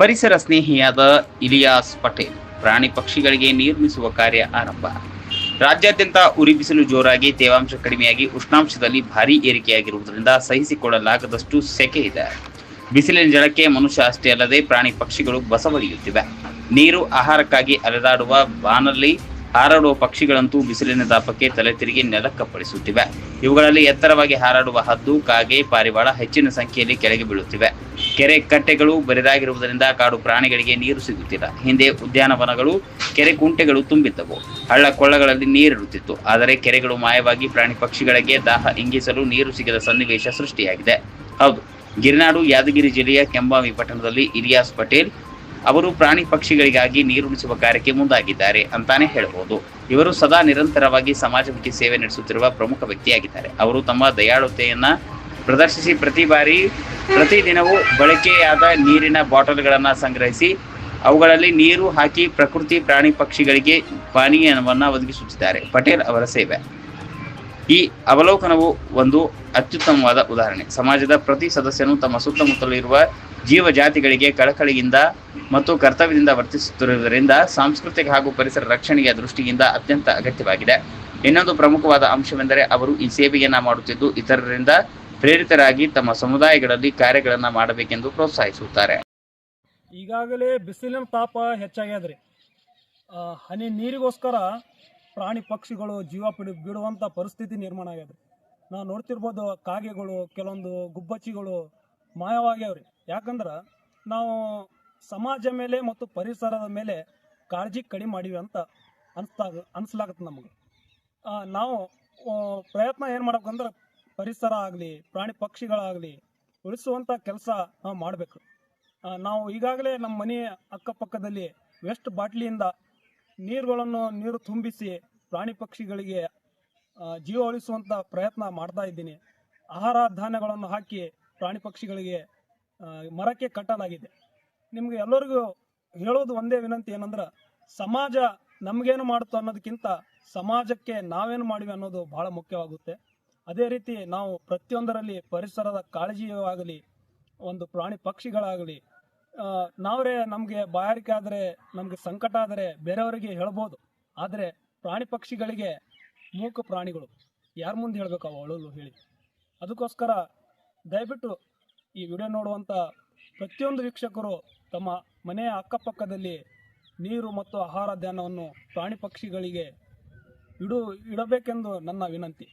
ಪರಿಸರ ಸ್ನೇಹಿಯಾದ ಇಲಿಯಾಸ್ ಪಟೇಲ್ ಪ್ರಾಣಿ ಪಕ್ಷಿಗಳಿಗೆ ನಿರ್ಮಿಸುವ ಕಾರ್ಯ ಆರಂಭ. ರಾಜ್ಯಾದ್ಯಂತ ಉರಿ ಬಿಸಿಲು ಜೋರಾಗಿ ತೇವಾಂಶ ಕಡಿಮೆಯಾಗಿ ಉಷ್ಣಾಂಶದಲ್ಲಿ ಭಾರೀ ಏರಿಕೆಯಾಗಿರುವುದರಿಂದ ಸಹಿಸಿಕೊಳ್ಳಲಾಗದಷ್ಟು ಸೆಕೆ ಇದೆ. ಬಿಸಿಲಿನ ಜಳಕ್ಕೆ ಮನುಷ್ಯ ಅಷ್ಟೇ ಅಲ್ಲದೆ ಪ್ರಾಣಿ ಪಕ್ಷಿಗಳು ಬಸವರಿಯುತ್ತಿವೆ ನೀರು ಆಹಾರಕ್ಕಾಗಿ ಅಲೆದಾಡುವ ಬಾನಲ್ಲಿ ಹಾರಾಡುವ ಪಕ್ಷಿಗಳಂತೂ ಬಿಸಿಲಿನ ತಾಪಕ್ಕೆ ತಲೆ ತಿರುಗಿ ನೆಲಕ್ಕಪ್ಪಳಿಸುತ್ತಿವೆ. ಇವುಗಳಲ್ಲಿ ಎತ್ತರವಾಗಿ ಹಾರಾಡುವ ಹದ್ದು, ಕಾಗೆ, ಪಾರಿವಾಳ ಹೆಚ್ಚಿನ ಸಂಖ್ಯೆಯಲ್ಲಿ ಕೆಳಗೆ ಬೀಳುತ್ತಿವೆ. ಕೆರೆ ಕಟ್ಟೆಗಳು ಬರಿದಾಗಿರುವುದರಿಂದ ಕಾಡು ಪ್ರಾಣಿಗಳಿಗೆ ನೀರು ಸಿಗುತ್ತಿಲ್ಲ. ಹಿಂದೆ ಉದ್ಯಾನವನಗಳು, ಕೆರೆ ಕುಂಟೆಗಳು ತುಂಬಿದ್ದವು. ಹಳ್ಳ ಕೊಳ್ಳಗಳಲ್ಲಿ ನೀರಿರುತ್ತಿತ್ತು. ಆದರೆ ಕೆರೆಗಳು ಮಾಯವಾಗಿ ಪ್ರಾಣಿ ಪಕ್ಷಿಗಳಿಗೆ ದಾಹ ಇಂಗಿಸಲು ನೀರು ಸಿಗದ ಸನ್ನಿವೇಶ ಸೃಷ್ಟಿಯಾಗಿದೆ. ಹೌದು, ಗಿರಿನಾಡು ಯಾದಗಿರಿ ಜಿಲ್ಲೆಯ ಕೆಂಬಾವಿ ಪಟ್ಟಣದಲ್ಲಿ ಇಲಿಯಾಸ್ ಪಟೇಲ್ ಅವರು ಪ್ರಾಣಿ ಪಕ್ಷಿಗಳಿಗಾಗಿ ನೀರುಣಿಸುವ ಕಾರ್ಯಕ್ಕೆ ಮುಂದಾಗಿದ್ದಾರೆ ಅಂತಾನೆ ಹೇಳಬಹುದು ಇವರು ಸದಾ ನಿರಂತರವಾಗಿ ಸಮಾಜಮುಖಿ ಸೇವೆ ನಡೆಸುತ್ತಿರುವ ಪ್ರಮುಖ ವ್ಯಕ್ತಿಯಾಗಿದ್ದಾರೆ. ಅವರು ತಮ್ಮ ದಯಾಳುತೆಯನ್ನ ಪ್ರದರ್ಶಿಸಿ ಪ್ರತಿ ಬಾರಿ ಪ್ರತಿದಿನವೂ ಬಳಕೆಯಾದ ನೀರಿನ ಬಾಟಲ್ಗಳನ್ನು ಸಂಗ್ರಹಿಸಿ, ಅವುಗಳಲ್ಲಿ ನೀರು ಹಾಕಿ ಪ್ರಕೃತಿ ಪ್ರಾಣಿ ಪಕ್ಷಿಗಳಿಗೆ ಪಾನೀಯವನ್ನು ಒದಗಿಸುತ್ತಿದ್ದಾರೆ. ಪಟೇಲ್ ಅವರ ಸೇವೆ. ಈ ಅವಲೋಕನವು ಒಂದು ಅತ್ಯುತ್ತಮವಾದ ಉದಾಹರಣೆ. ಸಮಾಜದ ಪ್ರತಿ ಸದಸ್ಯನು ತಮ್ಮ ಸುತ್ತಮುತ್ತಲು ಇರುವ ಜೀವಜಾತಿಗಳಿಗೆ ಕಳಕಳಿಯಿಂದ ಮತ್ತು ಕರ್ತವ್ಯದಿಂದ ವರ್ತಿಸುತ್ತಿರುವುದರಿಂದ ಸಾಂಸ್ಕೃತಿಕ ಹಾಗೂ ಪರಿಸರ ರಕ್ಷಣೆಯ ದೃಷ್ಟಿಯಿಂದ ಅತ್ಯಂತ ಅಗತ್ಯವಾಗಿದೆ. ಇನ್ನೊಂದು ಪ್ರಮುಖವಾದ ಅಂಶವೆಂದರೆ ಅವರು ಈ ಸೇವೆಯನ್ನ ಮಾಡುತ್ತಿದ್ದು, ಇತರರಿಂದ ಪ್ರೇರಿತರಾಗಿ ತಮ್ಮ ಸಮುದಾಯಗಳಲ್ಲಿ ಕಾರ್ಯಗಳನ್ನು ಮಾಡಬೇಕೆಂದು ಪ್ರೋತ್ಸಾಹಿಸುತ್ತಾರೆ. ಈಗಾಗಲೇ ಬಿಸಿಲಿನ ತಾಪ ಹೆಚ್ಚಾಗ್ಯದ್ರಿ. ಹನಿ ನೀರಿಗೋಸ್ಕರ ಪ್ರಾಣಿ ಪಕ್ಷಿಗಳು ಜೀವ ಬಿಡು ಬಿಡುವಂಥ ಪರಿಸ್ಥಿತಿ ನಿರ್ಮಾಣ ಆಗ್ಯದ್ರಿ. ನಾವು ನೋಡ್ತಿರ್ಬೋದು ಕಾಗೆಗಳು, ಕೆಲವೊಂದು ಗುಬ್ಬಚ್ಚಿಗಳು ಮಾಯವಾಗ್ಯಾವ್ರಿ. ಯಾಕಂದ್ರೆ ನಾವು ಸಮಾಜ ಮೇಲೆ ಮತ್ತು ಪರಿಸರದ ಮೇಲೆ ಕಾಳಜಿ ಕಡಿಮೆ ಮಾಡೀವಿ ಅಂತ ಅನಿಸ್ತಾಗ ಅನಿಸ್ಲಾಗತ್ತೆ ನಮಗೆ. ನಾವು ಪ್ರಯತ್ನ ಏನು ಮಾಡ್ಬೇಕಂದ್ರೆ ಪರಿಸರ ಆಗಲಿ, ಪ್ರಾಣಿ ಪಕ್ಷಿಗಳಾಗಲಿ ಉಳಿಸುವಂಥ ಕೆಲಸ ನಾವು ಮಾಡಬೇಕು. ನಾವು ಈಗಾಗಲೇ ನಮ್ಮ ಮನೆಯ ಅಕ್ಕಪಕ್ಕದಲ್ಲಿ ವೆಸ್ಟ್ ಬಾಟ್ಲಿಯಿಂದ ನೀರುಗಳನ್ನು, ನೀರು ತುಂಬಿಸಿ ಪ್ರಾಣಿ ಪಕ್ಷಿಗಳಿಗೆ ಜೀವ ಉಳಿಸುವಂಥ ಪ್ರಯತ್ನ ಮಾಡ್ತಾ ಇದ್ದೀನಿ. ಆಹಾರ ಧಾನ್ಯಗಳನ್ನು ಹಾಕಿ ಪ್ರಾಣಿ ಪಕ್ಷಿಗಳಿಗೆ ಮರಕ್ಕೆ ಕಟ್ಟಲಾಗಿದೆ. ನಿಮಗೆ ಎಲ್ಲರಿಗೂ ಹೇಳೋದು ಒಂದೇ ವಿನಂತಿ ಏನಂದ್ರೆ, ಸಮಾಜ ನಮಗೇನು ಮಾಡುತ್ತೆ ಅನ್ನೋದಕ್ಕಿಂತ ಸಮಾಜಕ್ಕೆ ನಾವೇನು ಮಾಡಿವೆ ಅನ್ನೋದು ಬಹಳ ಮುಖ್ಯವಾಗುತ್ತೆ. ಅದೇ ರೀತಿ ನಾವು ಪ್ರತಿಯೊಂದರಲ್ಲಿ ಪರಿಸರದ ಕಾಳಜಿಯೂ ಆಗಲಿ ಒಂದು ಪ್ರಾಣಿ ಪಕ್ಷಿಗಳಾಗಲಿ ನಾವರೇ ನಾವೇ ನಮಗೆ ಬಾಯಾರಿಕೆ ಆದರೆ, ನಮಗೆ ಸಂಕಟ ಆದರೆ ಬೇರೆಯವರಿಗೆ ಹೇಳ್ಬೋದು. ಆದರೆ ಪ್ರಾಣಿ ಪಕ್ಷಿಗಳಿಗೆ ಮೂಕ ಪ್ರಾಣಿಗಳು. ಯಾರ ಮುಂದೆ ಹೇಳ್ಬೇಕು ಅವು ಹೇಳಿ. ಅದಕ್ಕೋಸ್ಕರ ದಯವಿಟ್ಟು ಈ ವಿಡಿಯೋ ನೋಡುವಂಥ ಪ್ರತಿಯೊಂದು ವೀಕ್ಷಕರು ತಮ್ಮ ಮನೆಯ ಅಕ್ಕಪಕ್ಕದಲ್ಲಿ ನೀರು ಮತ್ತು ಆಹಾರ ಧ್ಯಾನವನ್ನು ಪ್ರಾಣಿ ಪಕ್ಷಿಗಳಿಗೆ ಇಡು ಇಡಬೇಕೆಂದು ನನ್ನ ವಿನಂತಿ.